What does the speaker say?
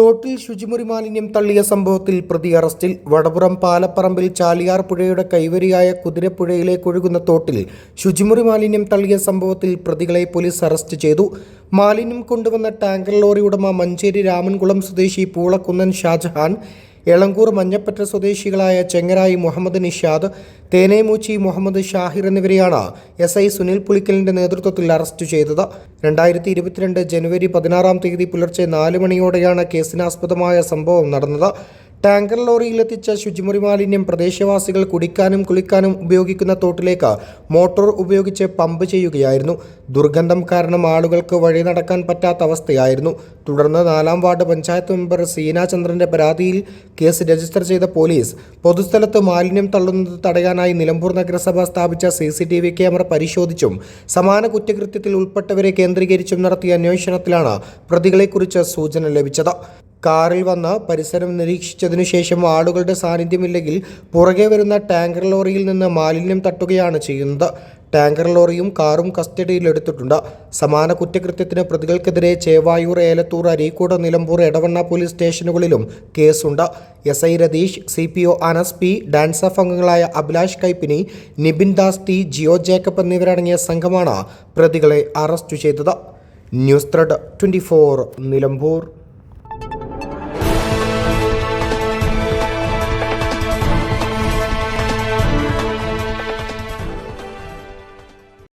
തോട്ടിൽ ശുചിമുറി മാലിന്യം തള്ളിയ സംഭവത്തിൽ പ്രതി അറസ്റ്റിൽ വടപുറം പാലപ്പറമ്പിൽ ചാലിയാർ പുഴയുടെ കൈവരിയായ കുതിരപ്പുഴയിലേക്ക് ഒഴുകുന്ന തോട്ടിൽ ശുചിമുറി മാലിന്യം തള്ളിയ സംഭവത്തിൽ പ്രതികളെ പോലീസ് അറസ്റ്റ് ചെയ്തു. മാലിന്യം കൊണ്ടുവന്ന ടാങ്കർ ലോറി ഉടമ മഞ്ചേരി രാമൻകുളം സ്വദേശി പൂളക്കുന്നൻ ഷാജഹാൻ എളങ്കൂർ മഞ്ഞപ്പറ്റ സ്വദേശികളായ ചെങ്ങരായി മുഹമ്മദ് നിഷാദ് തേനേമൂച്ചി മുഹമ്മദ് ഷാഹിർ എന്നിവരെയാണ് എസ് ഐ സുനിൽ പുളിക്കലിന്റെ നേതൃത്വത്തിൽ അറസ്റ്റ് ചെയ്തത്. രണ്ടായിരത്തി ഇരുപത്തിരണ്ട് ജനുവരി പതിനാറാം തീയതി പുലർച്ചെ നാല് മണിയോടെയാണ് കേസിനാസ്പദമായ സംഭവം നടന്നത്. ടാങ്കർ ലോറിയിലെത്തിച്ച ശുചിമുറി മാലിന്യം പ്രദേശവാസികൾ കുടിക്കാനും കുളിക്കാനും ഉപയോഗിക്കുന്ന തോട്ടിലേക്ക് മോട്ടോർ ഉപയോഗിച്ച് പമ്പ് ചെയ്യുകയായിരുന്നു. ദുർഗന്ധം കാരണം ആളുകൾക്ക് വഴി നടക്കാൻ പറ്റാത്ത അവസ്ഥയായിരുന്നു. തുടർന്ന് നാലാം വാർഡ് പഞ്ചായത്ത് മെമ്പർ സീന ചന്ദ്രന്റെ പരാതിയിൽ കേസ് രജിസ്റ്റർ ചെയ്ത പോലീസ് പൊതുസ്ഥലത്ത് മാലിന്യം തള്ളുന്നത് തടയാനായി നിലമ്പൂർ നഗരസഭ സ്ഥാപിച്ച സി ക്യാമറ പരിശോധിച്ചും സമാന കുറ്റകൃത്യത്തിൽ ഉൾപ്പെട്ടവരെ കേന്ദ്രീകരിച്ചും നടത്തിയ അന്വേഷണത്തിലാണ് പ്രതികളെക്കുറിച്ച് സൂചന ലഭിച്ചത്. കാറിൽ വന്ന് പരിസരം നിരീക്ഷിച്ചതിനു ശേഷം ആളുകളുടെ സാന്നിധ്യമില്ലെങ്കിൽ പുറകെ വരുന്ന ടാങ്കർ ലോറിയിൽ നിന്ന് മാലിന്യം തട്ടുകയാണ് ചെയ്യുന്നത്. ടാങ്കർ ലോറിയും കാറും കസ്റ്റഡിയിലെടുത്തിട്ടുണ്ട് സമാന കുറ്റകൃത്യത്തിന് പ്രതികൾക്കെതിരെ ചേവായൂർ ഏലത്തൂർ അരീക്കോട് നിലമ്പൂർ എടവണ്ണ പോലീസ് സ്റ്റേഷനുകളിലും കേസുണ്ട്. S I Ratheesh C P O Anas P DANSAF അംഗങ്ങളായ അഭിലാഷ് കൈപ്പിനി നിബിൻ ദാസ് ടി ജിയോ ജേക്കബ് എന്നിവരടങ്ങിയ സംഘമാണ് പ്രതികളെ അറസ്റ്റ് ചെയ്തത്. News thread twenty Nilambur.